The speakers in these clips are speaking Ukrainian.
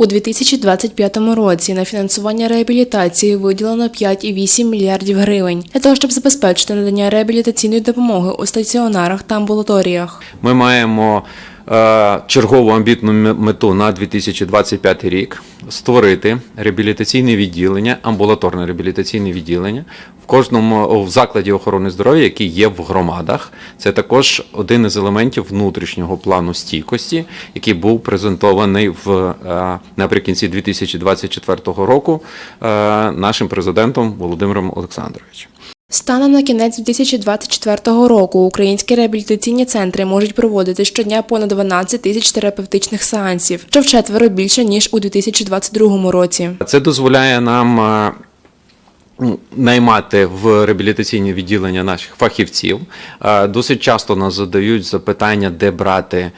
У 2025 році на фінансування реабілітації виділено 5,8 мільярдів гривень для того, щоб забезпечити надання реабілітаційної допомоги у стаціонарах та амбулаторіях. Ми маємо чергову амбітну мету на 2025 рік створити реабілітаційне відділення, амбулаторне реабілітаційне відділення в кожному в закладі охорони здоров'я, який є в громадах. Це також один із елементів внутрішнього плану стійкості, який був презентований в е, наприкінці 2024 року е, нашим президентом Володимиром Олександровичем. Станом на кінець 2024 року українські реабілітаційні центри можуть проводити щодня понад 12 тисяч терапевтичних сеансів, що вчетверо більше ніж у 2022 році. Це дозволяє нам е, наймати в реабілітаційні відділення наших фахівців. Е, Досить часто нас задають запитання, де брати.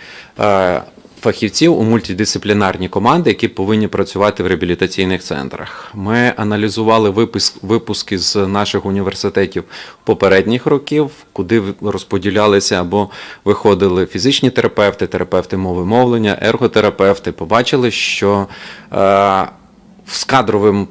Фахівців у мультидисциплінарні команди, які повинні працювати в реабілітаційних центрах. Ми аналізували випуск, випуски з наших університетів попередніх років, куди розподілялися або виходили фізичні терапевти, терапевти мови мовлення, ерготерапевти. Побачили, що е, з кадровим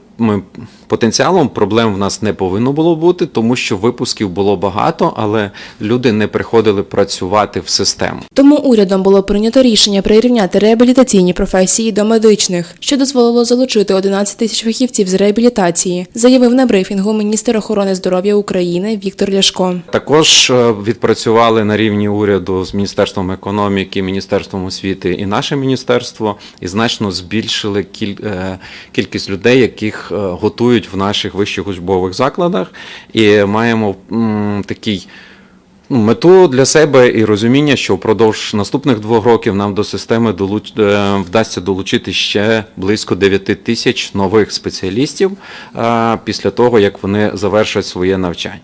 потенціалом проблем в нас не повинно було бути, тому що випусків було багато, але люди не приходили працювати в систему. Тому урядом було прийнято рішення прирівняти реабілітаційні професії до медичних, що дозволило залучити 11 тисяч фахівців з реабілітації, заявив на брифінгу міністр охорони здоров'я України Віктор Ляшко. Також е, відпрацювали на рівні уряду з Міністерством економіки, Міністерством освіти і наше міністерство, і значно збільшили е, кількість людей, яких е, готують в наших вищих учбових закладах, і маємо м, такий. ну, Мету для себе і розуміння, що впродовж наступних двох років нам до системи долуч... е, вдасться долучити ще близько 9 тисяч нових спеціалістів е, після того, як вони завершать своє навчання.